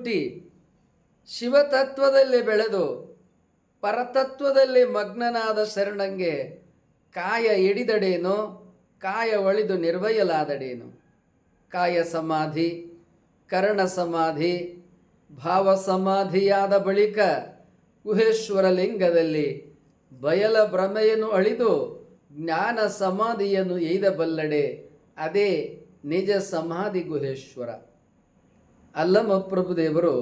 ಹುಟ್ಟಿ ಶಿವತತ್ವದಲ್ಲಿ ಬೆಳೆದು ಪರತತ್ವದಲ್ಲಿ ಮಗ್ನನಾದ ಶರಣಂಗೆ ಕಾಯ ಹಿಡಿದಡೇನು, ಕಾಯ ಒಳಿದು ನಿರ್ವಯಲಾದಡೇನು. ಕಾಯ ಸಮಾಧಿ, ಕರ್ಣ ಸಮಾಧಿ, ಭಾವ ಸಮಾಧಿಯಾದ ಬಳಿಕ ಗುಹೇಶ್ವರ ಲಿಂಗದಲ್ಲಿ ಬಯಲ ಭ್ರಮೆಯನ್ನು ಅಳಿದು ಜ್ಞಾನ ಸಮಾಧಿಯನ್ನು ಎಯ್ದಬಲ್ಲಡೆ ಅದೇ ನಿಜ ಸಮಾಧಿ ಗುಹೇಶ್ವರ. ಅಲ್ಲಮ ಪ್ರಭುದೇವರು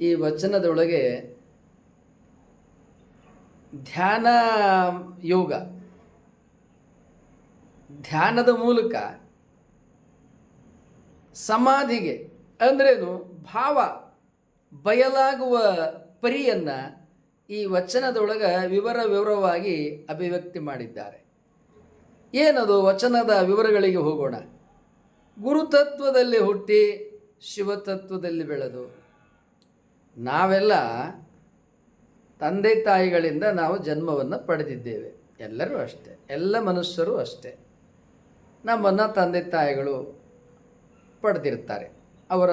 ಈ ವಚನದೊಳಗೆ ಧ್ಯಾನ ಯೋಗ, ಧ್ಯಾನದ ಮೂಲಕ ಸಮಾಧಿಗೆ ಅಂದ್ರೇನು ಭಾವ ಬಯಲಾಗುವ ಪರಿಯನ್ನು ಈ ವಚನದೊಳಗೆ ವಿವರ ವಿವರವಾಗಿ ಅಭಿವ್ಯಕ್ತಿ ಮಾಡಿದ್ದಾರೆ. ಏನದು ವಚನದ ವಿವರಗಳಿಗೆ ಹೋಗೋಣ? ಗುರುತತ್ವದಲ್ಲಿ ಹುಟ್ಟಿ ಶಿವತತ್ವದಲ್ಲಿ ಬೆಳೆದು ನಾವೆಲ್ಲ ತಂದೆ ತಾಯಿಗಳಿಂದ ನಾವು ಜನ್ಮವನ್ನು ಪಡೆದಿದ್ದೇವೆ. ಎಲ್ಲರೂ ಅಷ್ಟೇ. ಎಲ್ಲ ಮನುಷ್ಯರು ಅಷ್ಟೇ. ನಮ್ಮನ್ನು ತಂದೆ ತಾಯಿಗಳು ಪಡೆದಿರ್ತಾರೆ. ಅವರ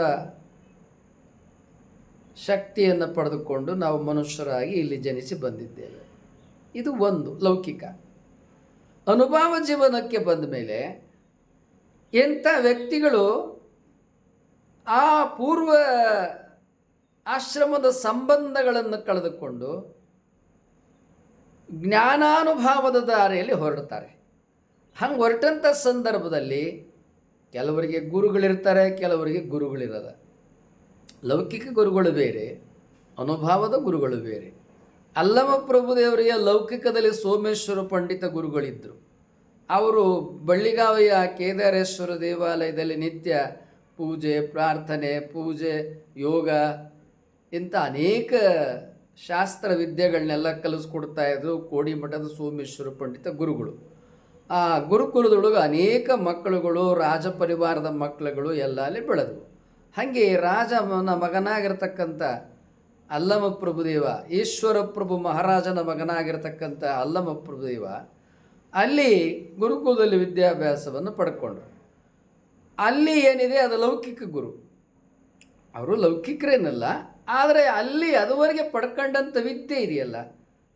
ಶಕ್ತಿಯನ್ನು ಪಡೆದುಕೊಂಡು ನಾವು ಮನುಷ್ಯರಾಗಿ ಇಲ್ಲಿ ಜನಿಸಿ ಬಂದಿದ್ದೇವೆ. ಇದು ಒಂದು ಲೌಕಿಕ. ಅನುಭವ ಜೀವನಕ್ಕೆ ಬಂದ ಮೇಲೆ ಎಂಥ ವ್ಯಕ್ತಿಗಳು ಆ ಪೂರ್ವ ಆಶ್ರಮದ ಸಂಬಂಧಗಳನ್ನು ಕಳೆದುಕೊಂಡು ಜ್ಞಾನಾನುಭಾವದ ದಾರಿಯಲ್ಲಿ ಹೊರಡ್ತಾರೆ ಹಂಗೆ ಹೊರಟಂಥ ಸಂದರ್ಭದಲ್ಲಿ ಕೆಲವರಿಗೆ ಗುರುಗಳಿರ್ತಾರೆ, ಕೆಲವರಿಗೆ ಗುರುಗಳಿರದ. ಲೌಕಿಕ ಗುರುಗಳು ಬೇರೆ, ಅನುಭಾವದ ಗುರುಗಳು ಬೇರೆ. ಅಲ್ಲಮ ಪ್ರಭುದೇವರಿಗೆ ಲೌಕಿಕದಲ್ಲಿ ಸೋಮೇಶ್ವರ ಪಂಡಿತ ಗುರುಗಳಿದ್ದರು ಅವರು ಬಳ್ಳಿಗಾವಿಯ ಕೇದಾರೇಶ್ವರ ದೇವಾಲಯದಲ್ಲಿ ನಿತ್ಯ ಪೂಜೆ, ಪ್ರಾರ್ಥನೆ, ಪೂಜೆ, ಯೋಗ ಇಂಥ ಅನೇಕ ಶಾಸ್ತ್ರ ವಿದ್ಯೆಗಳನ್ನೆಲ್ಲ ಕಲಿಸ್ಕೊಡ್ತಾ ಇದ್ದರು ಕೋಡಿಮಠದ ಸೋಮೇಶ್ವರ ಪಂಡಿತ ಗುರುಗಳು. ಆ ಗುರುಕುಲದೊಳಗೆ ಅನೇಕ ಮಕ್ಕಳುಗಳು, ರಾಜ ಪರಿವಾರದ ಮಕ್ಕಳುಗಳು ಎಲ್ಲ ಅಲ್ಲಿ ಬೆಳೆದವು. ಹಾಗೆ ರಾಜನ ಮಗನಾಗಿರ್ತಕ್ಕಂಥ ಅಲ್ಲಮ ಪ್ರಭುದೇವ ಈಶ್ವರ ಪ್ರಭು ಮಹಾರಾಜನ ಮಗನಾಗಿರ್ತಕ್ಕಂಥ ಅಲ್ಲಮ ಪ್ರಭುದೇವ ಅಲ್ಲಿ ಗುರುಕುಲದಲ್ಲಿ ವಿದ್ಯಾಭ್ಯಾಸವನ್ನು ಪಡ್ಕೊಂಡ್ರು. ಅಲ್ಲಿ ಏನಿದೆ ಅದು ಲೌಕಿಕ ಗುರು. ಅವರು ಲೌಕಿಕರೇನಲ್ಲ, ಆದರೆ ಅಲ್ಲಿ ಅದುವರೆಗೆ ಪಡ್ಕೊಂಡಂಥ ವಿದ್ಯೆ ಇದೆಯಲ್ಲ.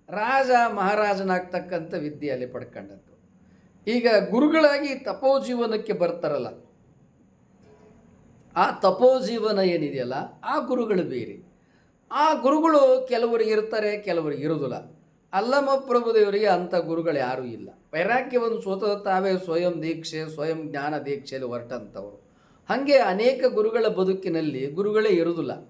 ರಾಜ ಮಹಾರಾಜನಾಗ್ತಕ್ಕಂಥ ವಿದ್ಯೆ ಅಲ್ಲಿ ಪಡ್ಕೊಂಡದ್ದು. ಈಗ ಗುರುಗಳಾಗಿ ತಪೋ ಜೀವನಕ್ಕೆ ಬರ್ತಾರಲ್ಲ. ಆ ತಪೋ ಜೀವನ ಏನಿದೆಯಲ್ಲ, ಆ ಗುರುಗಳು ಬೇರೆ. ಆ ಗುರುಗಳು ಕೆಲವರಿಗೆ ಇರ್ತಾರೆ ಕೆಲವರಿಗೆ ಇರೋದಿಲ್ಲ ಅಲ್ಲಮ ಪ್ರಭುದೇವರಿಗೆ ಅಂಥ ಗುರುಗಳು ಯಾರೂ ಇಲ್ಲ. ವೈರಾಗ್ಯವನ್ನು ಸ್ವತಃ ತಾವೇ ಸ್ವಯಂ ದೀಕ್ಷೆ, ಸ್ವಯಂ ಜ್ಞಾನ ದೀಕ್ಷೆಯಲ್ಲಿ ಹೊರಟಂಥವ್ರು ಹಾಗೆ ಅನೇಕ ಗುರುಗಳ ಬದುಕಿನಲ್ಲಿ ಗುರುಗಳೇ ಇರುವುದಿಲ್ಲ.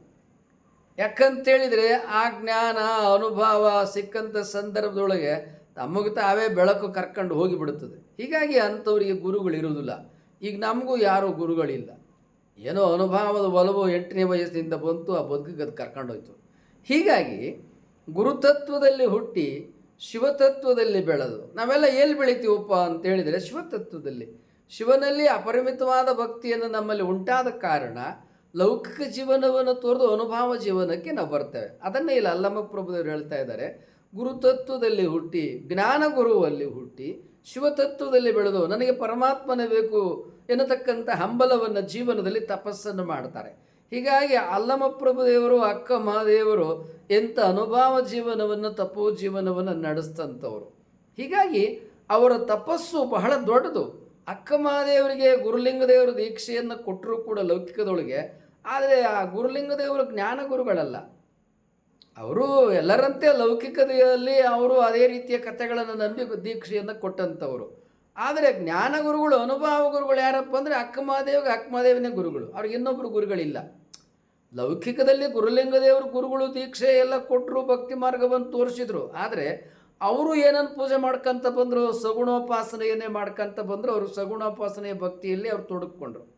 ಯಾಕಂತೇಳಿದರೆ ಆ ಜ್ಞಾನ, ಅನುಭವ ಸಿಕ್ಕಂಥ ಸಂದರ್ಭದೊಳಗೆ ತಮಗೆ ತಾವೇ ಬೆಳಕು ಕರ್ಕೊಂಡು ಹೋಗಿಬಿಡುತ್ತದೆ. ಹೀಗಾಗಿ ಅಂಥವರಿಗೆ ಗುರುಗಳು ಇರುವುದಿಲ್ಲ. ಈಗ ನಮಗೂ ಯಾರೂ ಗುರುಗಳಿಲ್ಲ. ಏನೋ ಅನುಭವದ ಒಲವು ಎಂಟನೇ ವಯಸ್ಸಿನಿಂದ ಬಂತು, ಆ ಬದುಕಿಗೆ ಅದು ಕರ್ಕೊಂಡೋಯ್ತು ಹೀಗಾಗಿ ಗುರುತತ್ವದಲ್ಲಿ ಹುಟ್ಟಿ ಶಿವತತ್ವದಲ್ಲಿ ಬೆಳೆದು, ನಾವೆಲ್ಲ ಎಲ್ಲಿ ಬೆಳಿತೀವಪ್ಪ ಅಂತೇಳಿದರೆ ಶಿವತತ್ವದಲ್ಲಿ. ಶಿವನಲ್ಲಿ ಅಪರಿಮಿತವಾದ ಭಕ್ತಿಯನ್ನು ನಮ್ಮಲ್ಲಿ ಉಂಟಾದ ಕಾರಣ ಲೌಕಿಕ ಜೀವನವನ್ನು ತೋರಿದು ಅನುಭವ ಜೀವನಕ್ಕೆ ನಾವು ಬರ್ತೇವೆ. ಅದನ್ನೇ ಇಲ್ಲಿ ಅಲ್ಲಮ್ಮ ಪ್ರಭುದೇವರು ಹೇಳ್ತಾ ಇದ್ದಾರೆ. ಗುರುತತ್ವದಲ್ಲಿ ಹುಟ್ಟಿ, ಜ್ಞಾನ ಗುರುವಲ್ಲಿ ಹುಟ್ಟಿ, ಶಿವತತ್ವದಲ್ಲಿ ಬೆಳೆದು ನನಗೆ ಪರಮಾತ್ಮನೇ ಬೇಕು ಎನ್ನತಕ್ಕಂಥ ಹಂಬಲವನ್ನು ಜೀವನದಲ್ಲಿ ತಪಸ್ಸನ್ನು ಮಾಡ್ತಾರೆ. ಹೀಗಾಗಿ ಅಲ್ಲಮಪ್ರಭು ದೇವರು, ಅಕ್ಕ ಮಹಾದೇವರು ಎಂಥ ಅನುಭವ ಜೀವನವನ್ನು ತಪೋ ಜೀವನವನ್ನು ನಡೆಸ್ತಂಥವ್ರು ಹೀಗಾಗಿ ಅವರ ತಪಸ್ಸು ಬಹಳ ದೊಡ್ಡದು. ಅಕ್ಕ ಮಹಾದೇವರಿಗೆ ಗುರುಲಿಂಗದೇವರು ದೀಕ್ಷೆಯನ್ನು ಕೊಟ್ಟರೂ ಕೂಡ ಲೌಕಿಕದೊಳಗೆ, ಆದರೆ ಆ ಗುರುಲಿಂಗದೇವರು ಜ್ಞಾನ ಗುರುಗಳಲ್ಲ. ಅವರು ಎಲ್ಲರಂತೆ ಲೌಕಿಕತೆಯಲ್ಲಿ ಅವರು ಅದೇ ರೀತಿಯ ಕಥೆಗಳನ್ನು ನಂಬಿ ದೀಕ್ಷೆಯನ್ನು ಕೊಟ್ಟಂಥವರು. ಆದರೆ ಜ್ಞಾನ ಗುರುಗಳು, ಅನುಭವ ಗುರುಗಳು ಯಾರಪ್ಪ ಅಂದರೆ ಅಕ್ಕಮಹಾದೇವಿಗೆ ಅಕ್ಕಮಹಾದೇವನೇ ಗುರುಗಳು. ಅವ್ರಿಗೆ ಇನ್ನೊಬ್ಬರು ಗುರುಗಳಿಲ್ಲ. ಲೌಕಿಕದಲ್ಲಿ ಗುರುಲಿಂಗದೇವರು ಗುರುಗಳು ದೀಕ್ಷೆ ಎಲ್ಲ ಕೊಟ್ಟರು ಭಕ್ತಿ ಮಾರ್ಗವನ್ನು ತೋರಿಸಿದ್ರು. ಆದರೆ ಅವರು ಏನನ್ನು ಪೂಜೆ ಮಾಡ್ಕೊಂತ ಬಂದರು? ಸಗುಣೋಪಾಸನೆಯನ್ನೇ ಮಾಡ್ಕೊಂತ ಬಂದರು. ಅವರು ಸಗುಣೋಪಾಸನೆಯ ಭಕ್ತಿಯಲ್ಲಿ ಅವ್ರು ತೊಡಗಿಕೊಂಡ್ರು.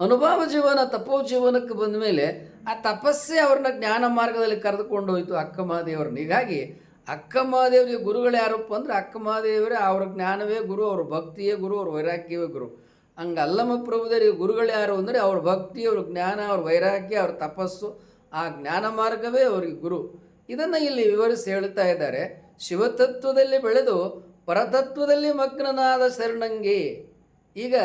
ಅನುಭವ ಜೀವನ, ತಪೋ ಜೀವನಕ್ಕೆ ಬಂದ ಮೇಲೆ ಆ ತಪಸ್ಸೆ ಅವ್ರನ್ನ ಜ್ಞಾನ ಮಾರ್ಗದಲ್ಲಿ ಕರೆದುಕೊಂಡು ಹೋಯಿತು ಅಕ್ಕ ಮಹಾದೇವ್ರನ್ನ. ಹೀಗಾಗಿ ಅಕ್ಕ ಮಹಾದೇವರಿಗೆ ಗುರುಗಳು ಯಾರಪ್ಪ ಅಂದ್ರೆ ಅಕ್ಕ ಮಹಾದೇವರೇ, ಅವ್ರ ಜ್ಞಾನವೇ ಗುರು, ಅವ್ರ ಭಕ್ತಿಯೇ ಗುರು, ಅವ್ರ ವೈರಾಗ್ಯವೇ ಗುರು. ಹಂಗೆ ಅಲ್ಲಮ್ಮ ಪ್ರಭುದೇವರಿಗೆ ಗುರುಗಳು ಯಾರು ಅಂದರೆ ಅವ್ರ ಭಕ್ತಿ, ಅವ್ರ ಜ್ಞಾನ, ಅವ್ರ ವೈರಾಗ್ಯ, ಅವ್ರ ತಪಸ್ಸು, ಆ ಜ್ಞಾನ ಮಾರ್ಗವೇ ಅವರಿಗೆ ಗುರು. ಇದನ್ನು ಇಲ್ಲಿ ವಿವರಿಸಿ ಹೇಳ್ತಾ ಇದ್ದಾರೆ. ಶಿವತತ್ವದಲ್ಲಿ ಬೆಳೆದು ಪರತತ್ವದಲ್ಲಿ ಮಗ್ನನಾದ ಶರಣಂಗಿ. ಈಗ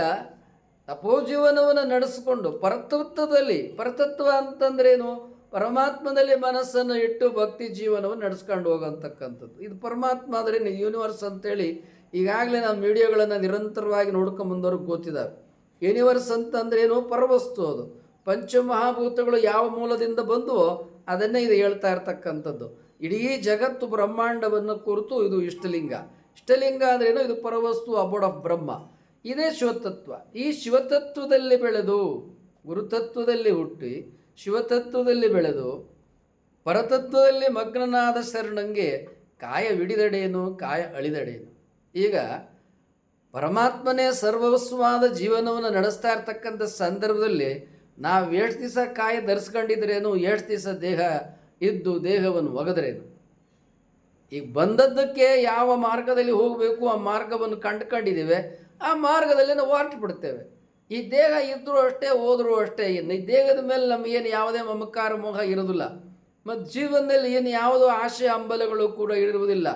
ತಪೋಜೀವನವನ್ನು ನಡೆಸಿಕೊಂಡು ಪರತತ್ವದಲ್ಲಿ, ಪರತತ್ವ ಅಂತಂದ್ರೇನು? ಪರಮಾತ್ಮದಲ್ಲಿ ಮನಸ್ಸನ್ನು ಇಟ್ಟು ಭಕ್ತಿ ಜೀವನವನ್ನು ನಡೆಸ್ಕೊಂಡು ಹೋಗಂತಕ್ಕಂಥದ್ದು. ಇದು ಪರಮಾತ್ಮ ಅಂದರೆ ಯೂನಿವರ್ಸ್ ಅಂತೇಳಿ ಈಗಾಗಲೇ ನಮ್ಮ ವಿಡಿಯೋಗಳನ್ನು ನಿರಂತರವಾಗಿ ನೋಡ್ಕೊಂಬಂದವ್ರಿಗೆ ಗೊತ್ತಿದ್ದಾವೆ ಯೂನಿವರ್ಸ್ ಅಂತಂದ್ರೇನು ಪರವಸ್ತು ಅದು. ಪಂಚಮಹಾಭೂತಗಳು ಯಾವ ಮೂಲದಿಂದ ಬಂದುವೋ ಅದನ್ನೇ ಇದು ಹೇಳ್ತಾ ಇರ್ತಕ್ಕಂಥದ್ದು. ಇಡೀ ಜಗತ್ತು ಬ್ರಹ್ಮಾಂಡವನ್ನು ಕುರಿತು ಇದು ಇಷ್ಟಲಿಂಗ. ಇಷ್ಟಲಿಂಗ ಅಂದ್ರೇನು ಇದು ಪರವಸ್ತು ಅಬೋರ್ಡ್ ಆಫ್ ಬ್ರಹ್ಮ. ಇದೇ ಶಿವತತ್ವ. ಈ ಶಿವತತ್ವದಲ್ಲಿ ಬೆಳೆದು, ಗುರುತತ್ವದಲ್ಲಿ ಹುಟ್ಟಿ, ಶಿವತತ್ವದಲ್ಲಿ ಬೆಳೆದು, ಪರತತ್ವದಲ್ಲಿ ಮಗ್ನನಾದ ಶರಣಂಗೆ ಕಾಯ ವಿಡಿದಡೇನು ಕಾಯ ಅಳಿದಡೇನು ಈಗ ಪರಮಾತ್ಮನೇ ಸರ್ವಸ್ವಾದ ಜೀವನವನ್ನು ನಡೆಸ್ತಾ ಇರ್ತಕ್ಕಂಥ ಸಂದರ್ಭದಲ್ಲಿ ನಾವು ಎಷ್ಟು ದಿವಸ ಕಾಯಿ ಧರಿಸ್ಕೊಂಡಿದ್ರೇನು ಎಷ್ಟು ದಿವಸ ದೇಹ ಇದ್ದು ದೇಹವನ್ನು ಒಗೆದ್ರೇನು? ಈಗ ಬಂದದ್ದಕ್ಕೆ ಯಾವ ಮಾರ್ಗದಲ್ಲಿ ಹೋಗಬೇಕು, ಆ ಮಾರ್ಗವನ್ನು ಕಂಡುಕೊಂಡಿದ್ದೇವೆ, ಆ ಮಾರ್ಗದಲ್ಲಿ ನಾವು ಹೊರಟು ಬಿಡ್ತೇವೆ. ಈ ದೇಹ ಇದ್ದರೂ ಅಷ್ಟೇ, ಹೋದರೂ ಅಷ್ಟೇ ಇನ್ನು ಈ ದೇಹದ ಮೇಲೆ ನಮಗೇನು ಯಾವುದೇ ಮಮಕಾರ, ಮೋಹ ಇರೋದಿಲ್ಲ ಮತ್ತು ಜೀವನದಲ್ಲಿ ಏನು ಯಾವುದೋ ಆಶೆ ಅಂಬಲಗಳು ಕೂಡ ಇರುವುದಿಲ್ಲ.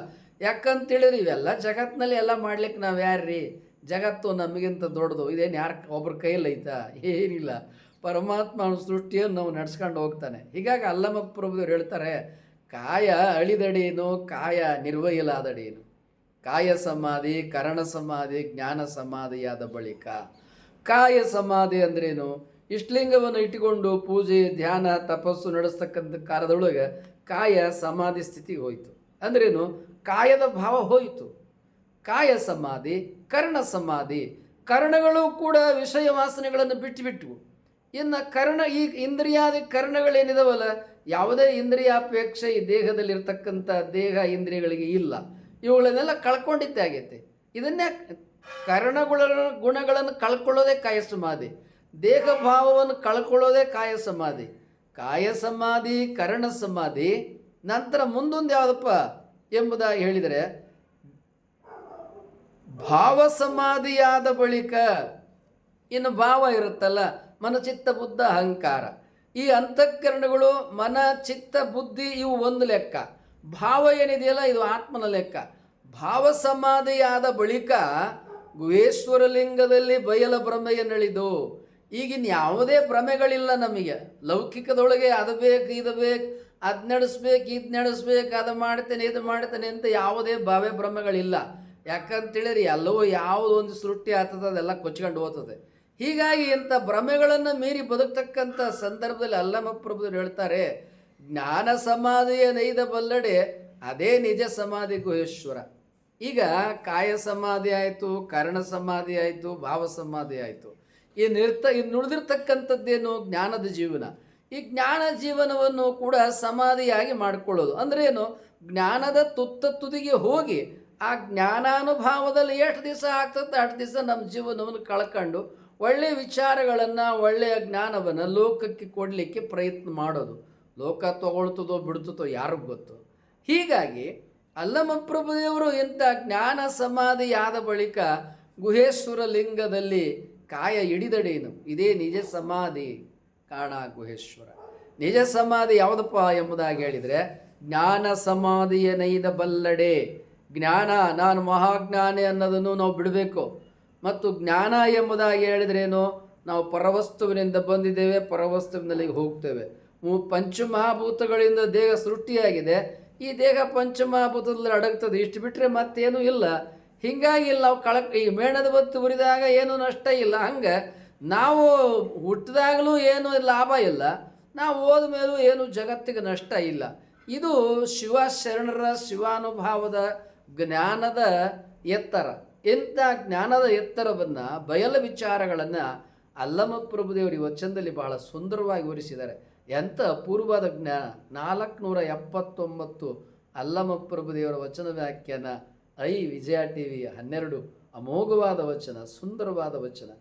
ಯಾಕಂತೇಳಿದ್ರೆ ಇವೆಲ್ಲ ಜಗತ್ತಿನಲ್ಲಿ ಎಲ್ಲ ಮಾಡ್ಲಿಕ್ಕೆ ನಾವು ಯಾರ್ರೀ? ಜಗತ್ತು ನಮಗಿಂತ ದೊಡ್ಡದು. ಇದೇನು ಯಾರ ಒಬ್ಬರ ಐತಾ? ಏನಿಲ್ಲ. ಪರಮಾತ್ಮ ಅವನ ಸೃಷ್ಟಿಯನ್ನು ನಾವು ನಡ್ಸ್ಕೊಂಡು ಹೋಗ್ತಾನೆ. ಹೀಗಾಗಿ ಅಲ್ಲಮ್ಮ ಪ್ರಭುದವ್ರು ಹೇಳ್ತಾರೆ, ಕಾಯ ಅಳಿದಡೇನು, ಕಾಯ ನಿರ್ವಹಿಲಾದಡೇನು ಕಾಯ ಸಮಾಧಿ, ಕರಣ ಸಮಾಧಿ, ಜ್ಞಾನ ಸಮಾಧಿಯಾದ ಬಳಿಕ. ಕಾಯ ಸಮಾಧಿ ಅಂದ್ರೇನು? ಇಷ್ಟಲಿಂಗವನ್ನು ಇಟ್ಟುಕೊಂಡು ಪೂಜೆ, ಧ್ಯಾನ, ತಪಸ್ಸು ನಡೆಸ್ತಕ್ಕಂಥ ಕಾಲದೊಳಗೆ ಕಾಯ ಸಮಾಧಿ ಸ್ಥಿತಿಗೆ ಹೋಯಿತು. ಅಂದ್ರೇನು? ಕಾಯದ ಭಾವ ಹೋಯಿತು. ಕಾಯ ಸಮಾಧಿ, ಕರ್ಣ ಸಮಾಧಿ, ಕರ್ಣಗಳು ಕೂಡ ವಿಷಯ ವಾಸನೆಗಳನ್ನು ಬಿಟ್ಟುಬಿಟ್ವು. ಇನ್ನು ಕರ್ಣ, ಈ ಇಂದ್ರಿಯಾದಿ ಕರ್ಣಗಳೇನಿದವಲ್ಲ, ಯಾವುದೇ ಇಂದ್ರಿಯಾಪೇಕ್ಷೆ ಈ ದೇಹದಲ್ಲಿರ್ತಕ್ಕಂಥ ದೇಹ ಇಂದ್ರಿಯಗಳಿಗೆ ಇಲ್ಲ. ಇವುಗಳನ್ನೆಲ್ಲ ಕಳ್ಕೊಂಡಿದ್ದೇ ಆಗೈತೆ. ಇದನ್ನೇ ಕರ್ಣಗಳ, ಗುಣಗಳನ್ನು ಕಳ್ಕೊಳ್ಳೋದೇ ಕಾಯ ಸಮಾಧಿ, ದೇಹ ಭಾವವನ್ನು ಕಳ್ಕೊಳ್ಳೋದೇ ಕಾಯ ಸಮಾಧಿ. ಕಾಯ ಸಮಾಧಿ, ಕರ್ಣ ಸಮಾಧಿ, ನಂತರ ಮುಂದೊಂದು ಯಾವುದಪ್ಪ? ಎಂಬುದಾಗಿ ಹೇಳಿದರೆ ಭಾವ ಸಮಾಧಿಯಾದ ಬಳಿಕ ಇನ್ನು ಭಾವ ಇರುತ್ತಲ್ಲ, ಮನಚಿತ್ತ ಬುದ್ಧ ಅಹಂಕಾರ. ಈ ಅಂತಃಕರಣಗಳು ಮನ, ಚಿತ್ತ, ಬುದ್ಧಿ ಇವು ಒಂದು ಲೆಕ್ಕ. ಭಾವ ಏನಿದೆಯಲ್ಲ, ಇದು ಆತ್ಮನ ಲೆಕ್ಕ. ಭಾವ ಸಮಾಧಿಯಾದ ಬಳಿಕ ಗುಹೇಶ್ವರಲಿಂಗದಲ್ಲಿ ಬಯಲ ಭ್ರಮೆಯನ್ನಳಿದು ಈಗಿನ ಯಾವುದೇ ಭ್ರಮೆಗಳಿಲ್ಲ ನಮಗೆ. ಲೌಕಿಕದೊಳಗೆ ಅದು ಬೇಕು, ಇದು ಬೇಕು. ಅದು ನಡೆಸ್ಬೇಕು, ಇದು ನಡೆಸ್ಬೇಕು, ಅದು ಮಾಡ್ತೇನೆ, ಇದು ಮಾಡ್ತೇನೆ ಅಂತ ಯಾವುದೇ ಭಾವೆ ಭ್ರಮೆಗಳಿಲ್ಲ ಯಾಕಂತೇಳಿದ್ರೆ ಎಲ್ಲವೂ ಯಾವುದೋ ಒಂದು ಸೃಷ್ಟಿ ಆಗ್ತದೆ, ಅದೆಲ್ಲ ಕೊಚ್ಕೊಂಡು ಹೋಗ್ತದೆ. ಹೀಗಾಗಿ ಇಂಥ ಭ್ರಮೆಗಳನ್ನು ಮೀರಿ ಬದುಕ್ತಕ್ಕಂಥ ಸಂದರ್ಭದಲ್ಲಿ ಅಲ್ಲಮ್ಮ ಪ್ರಭು ಹೇಳ್ತಾರೆ, ಜ್ಞಾನ ಸಮಾಧಿಯ ನೈದ ಬಲ್ಲಡೆ, ಅದೇ ನಿಜ ಸಮಾಧಿ ಗುಹೇಶ್ವರ. ಈಗ ಕಾಯ ಸಮಾಧಿ ಆಯಿತು, ಕರ್ಣ ಸಮಾಧಿ ಆಯಿತು, ಭಾವ ಸಮಾಧಿ ಆಯಿತು. ಈ ನಿರ್ತ ಇನ್ನು ಜ್ಞಾನದ ಜೀವನ? ಈ ಜ್ಞಾನ ಜೀವನವನ್ನು ಕೂಡ ಸಮಾಧಿಯಾಗಿ ಮಾಡಿಕೊಳ್ಳೋದು. ಅಂದ್ರೆ ಏನು? ಜ್ಞಾನದ ತುತ್ತ ತುದಿಗೆ ಹೋಗಿ ಆ ಜ್ಞಾನಾನುಭಾವದಲ್ಲಿ ಎಷ್ಟು ದಿವಸ ಆಗ್ತದೆ ಅಷ್ಟು ದಿವಸ ನಮ್ಮ ಜೀವನವನ್ನು ಕಳ್ಕೊಂಡು ಒಳ್ಳೆಯ ವಿಚಾರಗಳನ್ನು, ಒಳ್ಳೆಯ ಜ್ಞಾನವನ್ನು ಲೋಕಕ್ಕೆ ಕೊಡಲಿಕ್ಕೆ ಪ್ರಯತ್ನ ಮಾಡೋದು. ಲೋಕ ತಗೊಳ್ತದೋ, ಬಿಡ್ತದೋ ಯಾರಿಗೂ ಗೊತ್ತು. ಹೀಗಾಗಿ ಅಲ್ಲಮಪ್ರಭುದೇವರು ಇಂಥ ಜ್ಞಾನ ಸಮಾಧಿಯಾದ ಬಳಿಕ ಗುಹೇಶ್ವರ ಲಿಂಗದಲ್ಲಿ ಕಾಯ ಹಿಡಿದಡೇನು? ಇದೇ ನಿಜ ಸಮಾಧಿ. ಕಾಣ ಗುಹೇಶ್ವರ ನಿಜ ಸಮಾಧಿ ಯಾವುದಪ್ಪ ಎಂಬುದಾಗಿ ಹೇಳಿದರೆ, ಜ್ಞಾನ ಸಮಾಧಿಯ ನೈದ ಬಲ್ಲಡೆ. ಜ್ಞಾನ, ನಾನು ಮಹಾಜ್ಞಾನಿ ಅನ್ನೋದನ್ನು ನಾವು ಬಿಡಬೇಕು. ಮತ್ತು ಜ್ಞಾನ ಎಂಬುದಾಗಿ ಹೇಳಿದ್ರೇನು ನಾವು ಪರವಸ್ತುವಿನಿಂದ ಬಂದಿದ್ದೇವೆ ಪರವಸ್ತುವಿನಲ್ಲಿ ಹೋಗ್ತೇವೆ. ಪಂಚಮಹಾಭೂತಗಳಿಂದ ದೇಹ ಸೃಷ್ಟಿಯಾಗಿದೆ. ಈ ದೇಹ ಪಂಚಮಹಾಭೂತದಲ್ಲಿ ಅಡಗ್ತದೆ ಇಷ್ಟು ಬಿಟ್ಟರೆ ಮತ್ತೇನೂ ಇಲ್ಲ. ಹೀಗಾಗಿ ಇಲ್ಲಿ ನಾವು ಕಳಕ್, ಈ ಮೇಣದ ಬತ್ತು ಉರಿದಾಗ ಏನೂ ನಷ್ಟ ಇಲ್ಲ. ಹಂಗೆ ನಾವು ಹುಟ್ಟಿದಾಗಲೂ ಏನು ಲಾಭ ಇಲ್ಲ, ನಾವು ಹೋದ ಮೇಲೂ ಏನು ಜಗತ್ತಿಗೆ ನಷ್ಟ ಇಲ್ಲ. ಇದು ಶಿವ ಶರಣರ ಶಿವಾನುಭಾವದ ಜ್ಞಾನದ ಎತ್ತರ. ಇಂಥ ಜ್ಞಾನದ ಎತ್ತರವನ್ನು, ಬಯಲ ವಿಚಾರಗಳನ್ನು ಅಲ್ಲಮ ಪ್ರಭುದೇವರು ವಚನದಲ್ಲಿ ಬಹಳ ಸುಂದರವಾಗಿ ವಿವರಿಸಿದ್ದಾರೆ. ಎಂಥ ಅಪೂರ್ವದ ಜ್ಞಾನ. ನಾಲ್ಕುನೂರ ಎಪ್ಪತ್ತೊಂಬತ್ತು ಅಲ್ಲಮ ಪ್ರಭುದೇವರ ವಚನ ವ್ಯಾಖ್ಯಾನ ಐ ವಿಜಯ ಟಿ ವಿ ಹನ್ನೆರಡು. ಅಮೋಘವಾದ ವಚನ, ಸುಂದರವಾದ ವಚನ.